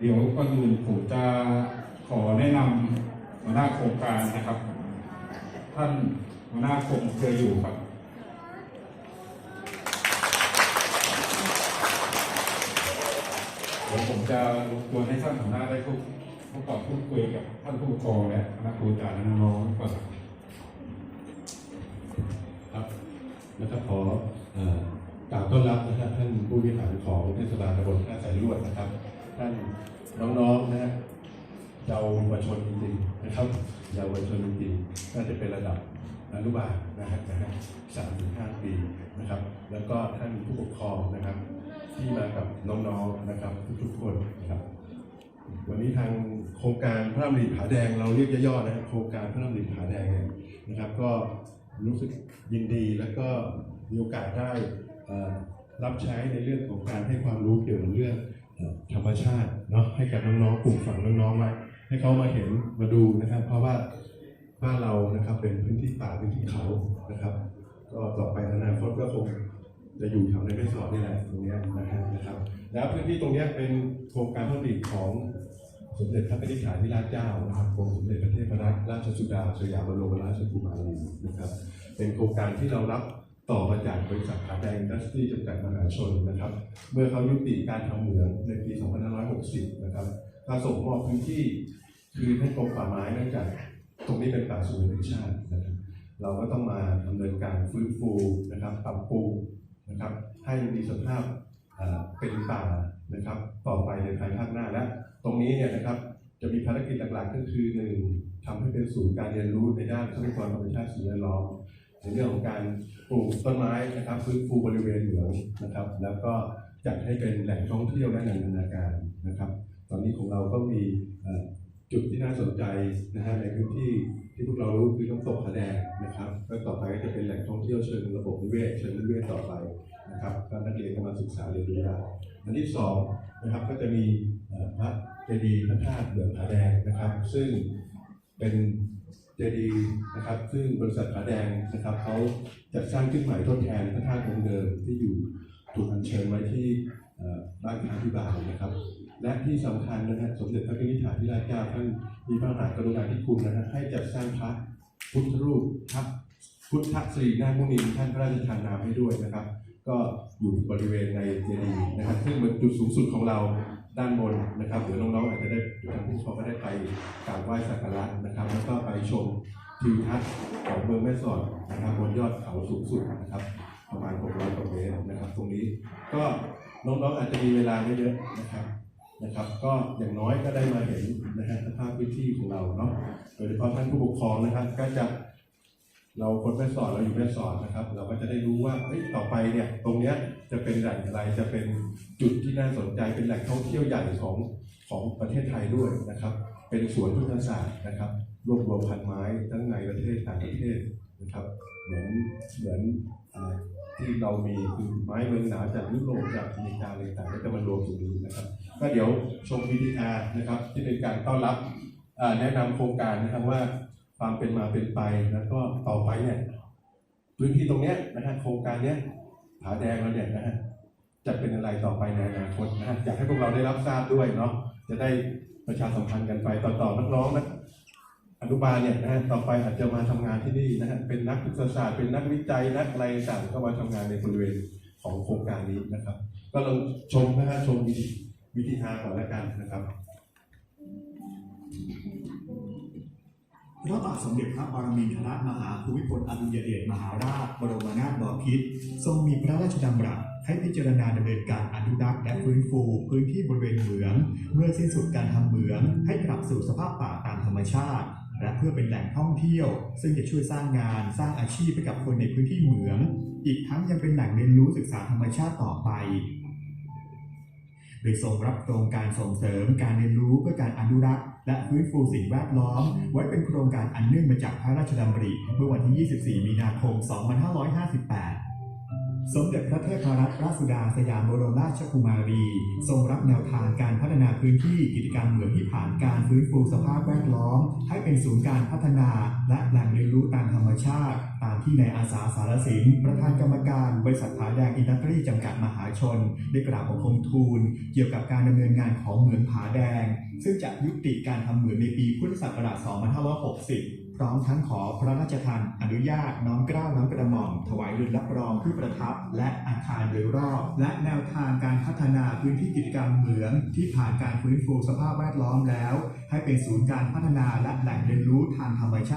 เดี๋ยวก่อนอื่นผมจะขอแนะนำหัวหน้าโครงการนะครับ ท่านหัวหน้าคงเคยอยู่ครับเดี๋ยวผมจะรบกวนให้ท่านหัวหน้าได้พูดพูดก่อนพูดคุยกับท่านผู้ปกครองและคณะครูอาจารย์และน้องๆก่อนครับครับนะครับขอเอ่อกล่าวต้อนรับนะครับท่านผู้บริหารของเทศบาลตำบลท่าสายลวดนะครับ ท่านน้องๆนะฮะเยาวชนจริงๆนะครับเยาวชนจริงๆน่าจะเป็นระดับอนุบาลนะฮะนะฮะสามถึงห้าปีนะครับ แล้วก็ท่านผู้ปกครองนะครับ ที่มากับน้องๆนะครับ ทุกๆคนนะครับวันนี้ทางโครงการพระรามริผาแดงเราเรียกย่อๆนะครับโครงการพระรามริผาแดงเนี่ยนะครับ ก็รู้สึกยินดีแล้วก็มีโอกาสได้รับใช้ในเรื่องของการเกี่ยวกับเรื่องเอ่อธ รชาติเนาะให้กับน้องๆกลุ่มฝั่งน้องๆมาให้เขามาเห็นมาดูนะครับ เพราะว่าบ้านเรานะครับเป็นพื้นที่ป่าพื้นที่เขานะครับ ก็ต่อไปอนาคตก็คงจะอยู่แถวในแม่สอดนี่แหละตรงนี้นะครับ แล้วพื้นที่ตรงนี้เป็นโครงการพระราชดำริของสมเด็จพระนิธิฐาธิราชเจ้านะครับกรมสมเด็จพระเทพรัตนราชสุดาสยามบรมราชกุมารีนะครับ เป็นโครงการที่เรารับ ต่อมาจากบริษัทขาแดงอินดัสทรีจำกัดมหาชนนะครับ เมื่อเขายุติการทำเหมืองในปี 2560 นะครับก็ส่งมอบพื้นที่คืนให้กรมป่าไม้เนื่องจากตรงนี้เป็นป่าสูงแห่งชาตินะครับ เราก็ต้องมาดำเนินการฟื้นฟูนะครับปรับปรุงนะครับ ให้มีสภาพอ่าเป็นป่านะครับ ต่อไปในภายภาคหน้าและตรงนี้เนี่ยนะครับจะมีภารกิจหลักๆ ก็คือหนึ่งทำให้เป็นศูนย์การเรียนรู้ในด้านทรัพยากรธรรมชาติสิ่งแวดล้อม ในเรื่องของการปลูกต้นไม้นะครับฟื้นฟูบริเวณเหมืองนะครับ แล้วก็จัดให้เป็นแหล่งท่องเที่ยวและแหล่งพัฒนาการนะครับ ตอนนี้ของเราก็มีจุดที่น่าสนใจนะฮะในพื้นที่ที่พวกเรารู้คือน้ำตกผาแดงนะครับแล้วต่อไปก็จะเป็นแหล่งท่องเที่ยวเชิงระบบนิเวศเชิงนิเวศต่อไปนะครับก็นักเรียนก็มาศึกษาเรียนรู้ได้อันที่สองนะครับก็จะมีพระเจดีย์พระธาตุเหลืองผาแดงนะครับ ซึ่งเป็น จดีย์นะครับ ซึ่งบริษัทผาแดงนะครับเขาจัดสร้างขึ้นใหม่ทดแทนพระธาตุองค์เดิมที่อยู่ถูกอัญเชิญไว้ที่บ้านค้าพิบาลนะครับ และที่สำคัญนะฮะสมเด็จพระนิธิฐาธิราชเจ้าท่านมีพระมหากรุณาธิคุณนะฮะให้จัดสร้างพระพุทธรูปพระพุทธศรีนาคมุนีท่านพระราชทานนามให้ด้วยนะครับ ก็อยู่บริเวณในเจดีย์นะครับซึ่งเป็นจุดสูงสุดของเรา ด้านบนนะครับเดี๋ยวน้องๆอาจจะได้ท่างผู้ชมก็ได้ไปกราบไหว้สักการะนะครับ แล้วก็ไปชมทิวทัศน์ของเมืองแม่สอดนะครับบนยอดเขาสูงสุดนะครับ ประมาณ 600กว่าเมตรนะครับ ตรงนี้ก็น้องๆอาจจะมีเวลาไม่เยอะนะครับนะครับ ก็อย่างน้อยก็ได้มาเห็นนะฮะสภาพพื้นที่ของเราเนาะโดยเฉพาะท่านผู้ปกครองนะครับ ก็จะเราคนแม่สอดเราอยู่แม่สอดนะครับ เราก็จะได้รู้ว่าเฮ้ยต่อไปเนี่ยตรงเนี้ย จะเป็นแหล่งอะไรจะเป็นจุดที่น่าสนใจเป็นแหล่งท่องเที่ยวใหญ่ของของประเทศไทยด้วยนะครับ เป็นสวนพุทธศาสตร์นะครับรวบรวมพันไม้ทั้งในประเทศต่างประเทศนะครับ เหมือนเหมือนที่เรามีคือไม้เมืองหนาจากยุโรปจากอเมริกาอะไรต่างๆก็จะมารวมตรงนี้นะครับ ก็เดี๋ยวชม VTR นะครับ ที่เป็นการต้อนรับแนะนำโครงการนะครับว่าความเป็นมาเป็นไปแล้วก็ต่อไปเนี่ยพื้นที่ตรงเนี้ยนะฮะโครงการเนี้ย ผาแดงเราเนี่ยนะฮะจะเป็นอะไรต่อไปในอนาคตนะฮะอยากให้พวกเราได้รับทราบด้วยเนาะจะได้ประชาสัมพันธ์กันไปต่อๆน้องๆนะอนุบาลเนี่ยนะฮะต่อไปอาจจะมาทำงานที่นี่นะฮะเป็นนักศึกษาศาสตร์เป็นนักวิจัยนักอะไรต่างก็มาทำงานในบริเวณของโครงการนี้นะครับ ก็ลองชมนะฮะชมวิธีวิธีทางก่อนแล้วกันนะครับ ระบาทสมเด็จพระปรมินทรมหาภูมิพลอดุลยเดชมหาราชบรมนาถบพิตรทรงมีพระราชดำรัสให้พิจารณาดำเนินการอนุรักษ์และฟื้นฟูพื้นที่บริเวณเหมือง เมื่อสิ้นสุดการทำเหมืองให้กลับสู่สภาพป่าตามธรรมชาติ และเพื่อเป็นแหล่งท่องเที่ยว ซึ่งจะช่วยสร้างงานสร้างอาชีพให้กับคนในพื้นที่เหมือง อีกทั้งยังเป็นแหล่งเรียนรู้ศึกษาธรรมชาติต่อไป โดยทรงรับโครงการส่งเสริมการเรียนรู้เพื่อการอนุรักษ์ และฟื้นฟูสิ่งแวดล้อม ไว้เป็นโครงการอันเนื่องมาจากพระราชดำริเมื่อวันที่ 24 มีนาคม 2558 สมเด็จพระเทพรัตนราชสุดาสยามบรมราชกุมารี ทรงรับแนวทางการพัฒนาพื้นที่กิจกรรมเหมืองที่ผ่านการฟื้นฟูสภาพแวดล้อม ให้เป็นศูนย์การพัฒนา และแหล่งเรียนรู้ตามธรรมชาติ ตามที่นายอาสาสารสินประธานกรรมการ บริษัทผาแดงอินดัสทรีจำกัดมหาชน ได้กราบบังคมทูล เกี่ยวกับการดำเนินงานของเหมืองผาแดง ซึ่งจะยุติการทำเหมืองในปีพุทธศักราช 2560 พร้อมทั้งขอพระราชทานอนุญาตน้อมเกล้าน้อมกระหม่อมถวายรุนรับรองที่ประทับ และอาคารโดยรอบ และแนวทางการพัฒนาพื้นที่กิจกรรมเหมืองที่ผ่านการฟื้นฟูสภาพแวดล้อมแล้ว ให้เป็นศูนย์การพัฒนาและแหล่งเรียนรู้ทางธรรมชาติ